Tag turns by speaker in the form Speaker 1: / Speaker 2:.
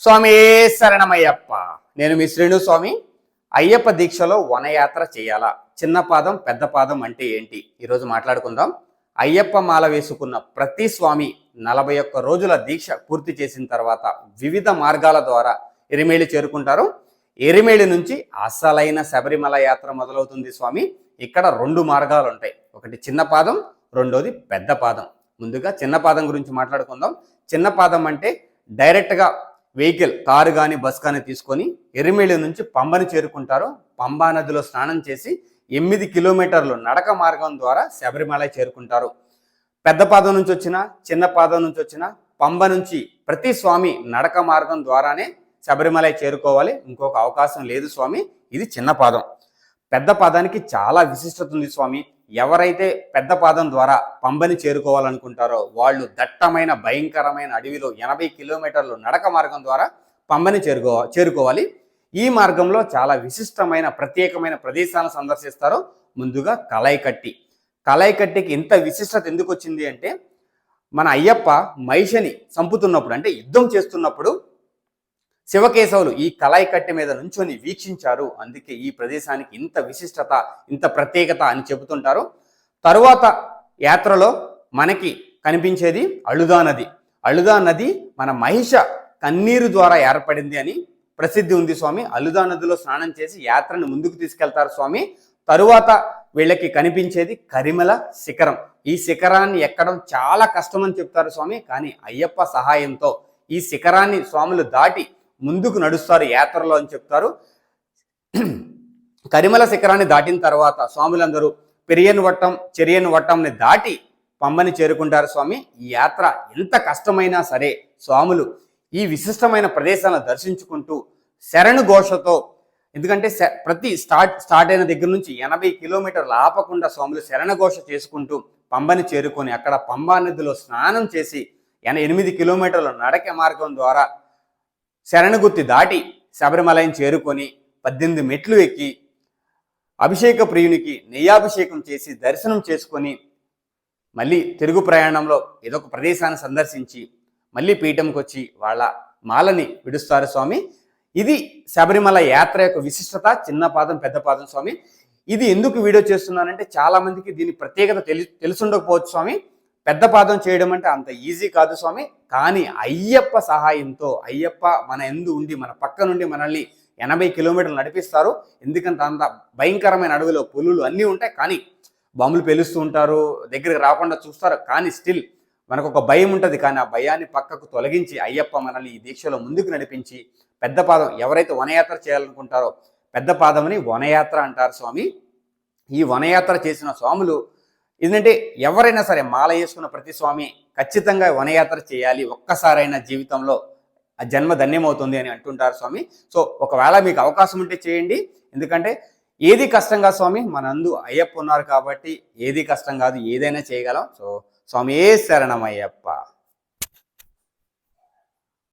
Speaker 1: స్వామి శరణమయ్యప్ప? నేను మీ శ్రేణు స్వామి. అయ్యప్ప దీక్షలో వనయాత్ర చేయాలా? చిన్న పాదం పెద్ద పాదం అంటే ఏంటి? ఈరోజు మాట్లాడుకుందాం. అయ్యప్ప మాల వేసుకున్న ప్రతి స్వామి నలభై ఒక్క రోజుల దీక్ష పూర్తి చేసిన తర్వాత వివిధ మార్గాల ద్వారా ఎరిమేలి చేరుకుంటారు. ఎరిమేళి నుంచి అసలైన శబరిమల యాత్ర మొదలవుతుంది స్వామి. ఇక్కడ రెండు మార్గాలు ఉంటాయి. ఒకటి చిన్న పాదం రెండోది పెద్ద పాదం. ముందుగా చిన్న పాదం గురించి మాట్లాడుకుందాం. చిన్న పాదం అంటే డైరెక్ట్గా వెహికల్ కారు కానీ బస్ కానీ తీసుకొని ఎరిమేలి నుంచి పంబని చేరుకుంటారు పంబా నదిలో స్నానం చేసి ఎనిమిది కిలోమీటర్లు నడక మార్గం ద్వారా శబరిమల చేరుకుంటారు. పెద్ద పాదం నుంచి వచ్చిన చిన్న పాదం నుంచి వచ్చిన పంబ నుంచి ప్రతి స్వామి నడక మార్గం ద్వారానే శబరిమల చేరుకోవాలి. ఇంకొక అవకాశం లేదు స్వామి ఇది చిన్న పాదం. పెద్ద పాదానికి చాలా విశిష్టత ఉంది స్వామి. ఎవరైతే పెద్ద పాదం ద్వారా పంబని చేరుకోవాలనుకుంటారో వాళ్ళు దట్టమైన భయంకరమైన అడవిలో ఎనభై కిలోమీటర్లు నడక మార్గం ద్వారా పంబని చేరుకో చేరుకోవాలి. ఈ మార్గంలో చాలా విశిష్టమైన ప్రత్యేకమైన ప్రదేశాలను సందర్శిస్తారు. ముందుగా కలైకట్టి. కలైకట్టికి ఇంత విశిష్టత ఎందుకు వచ్చింది అంటే మన అయ్యప్ప మహిషని చంపుతున్నప్పుడు అంటే యుద్ధం చేస్తున్నప్పుడు శివకేశవులు ఈ కలాయి కట్టె మీద నుంచొని వీక్షించారు. అందుకే ఈ ప్రదేశానికి ఇంత విశిష్టత ఇంత ప్రత్యేకత అని చెబుతుంటారు. తరువాత యాత్రలో మనకి కనిపించేది అళుదా నది. అళుదా నది మన మహిష కన్నీరు ద్వారా ఏర్పడింది అని ప్రసిద్ధి ఉంది స్వామి. అలుదా నదిలో స్నానం చేసి యాత్రను ముందుకు తీసుకెళ్తారు స్వామి. తరువాత వీళ్ళకి కనిపించేది కరిమల శిఖరం. ఈ శిఖరాన్ని ఎక్కడం చాలా కష్టమని చెప్తారు స్వామి. కానీ అయ్యప్ప సహాయంతో ఈ శిఖరాన్ని స్వాములు దాటి ముందుకు నడుస్తారు యాత్రలో అని చెప్తారు. కరిమల శిఖరాన్ని దాటిన తర్వాత స్వాములందరూ పెరియన్ వట్టం చెరియన్ వట్టంని దాటి పంబని చేరుకుంటారు స్వామి. ఈ యాత్ర ఎంత కష్టమైనా సరే స్వాములు ఈ విశిష్టమైన ప్రదేశాలను దర్శించుకుంటూ శరణు ఘోషతో ఎందుకంటే శ- ప్రతి స్టార్ట్ స్టార్ట్ అయిన దగ్గర నుంచి ఎనభై కిలోమీటర్లు ఆపకుండా స్వాములు శరణఘోష చేసుకుంటూ పంబని చేరుకొని అక్కడ పంబా నదిలో స్నానం చేసి ఎన ఎనిమిది కిలోమీటర్ల నడక మార్గం ద్వారా శరణగుత్తి దాటి శబరిమలయం చేరుకొని పద్దెనిమిది మెట్లు ఎక్కి అభిషేక ప్రియునికి నెయ్యాభిషేకం చేసి దర్శనం చేసుకొని మళ్ళీ తిరుగు ప్రయాణంలో ఏదో ఒక ప్రదేశాన్ని సందర్శించి మళ్ళీ పీఠంకి వచ్చి వాళ్ళ మాలని విడుస్తారు స్వామి. ఇది శబరిమల యాత్ర యొక్క విశిష్టత చిన్న పాదం పెద్ద పాదం స్వామి. ఇది ఎందుకు వీడియో చేస్తున్నానంటే చాలామందికి దీని ప్రత్యేకత తెలి తెలుసుండకపోవచ్చు స్వామి. పెద్ద పాదం చేయడం అంటే అంత ఈజీ కాదు స్వామి. కానీ అయ్యప్ప సహాయంతో అయ్యప్ప మన ఎందు ఉండి మన పక్క నుండి మనల్ని ఎనభై కిలోమీటర్లు నడిపిస్తారు. ఎందుకంటే అంత భయంకరమైన అడవిలో పులులు అన్నీ ఉంటాయి. కానీ బాంబులు పేలుస్తూ ఉంటారు దగ్గరికి రాకుండా చూస్తారు. కానీ స్టిల్ మనకు ఒక భయం ఉంటుంది. కానీ ఆ భయాన్ని పక్కకు తొలగించి అయ్యప్ప మనల్ని ఈ దీక్షలో ముందుకు నడిపించి పెద్ద పాదం ఎవరైతే వనయాత్ర చేయాలనుకుంటారో పెద్ద పాదమని వనయాత్ర అంటారు స్వామి. ఈ వనయాత్ర చేసిన స్వాములు ఏంటంటే ఎవరైనా సరే మాల వేసుకున్న ప్రతి స్వామి ఖచ్చితంగా వనయాత్ర చేయాలి. ఒక్కసారైనా జీవితంలో ఆ జన్మ ధన్యమవుతుంది అని అంటుంటారు స్వామి. సో ఒకవేళ మీకు అవకాశం ఉంటే చేయండి. ఎందుకంటే ఏది కష్టంగా స్వామి మనందు అయ్యప్ప ఉన్నారు కాబట్టి ఏది కష్టం కాదు ఏదైనా చేయగలం. సో స్వామి ఏ శరణం అయ్యప్ప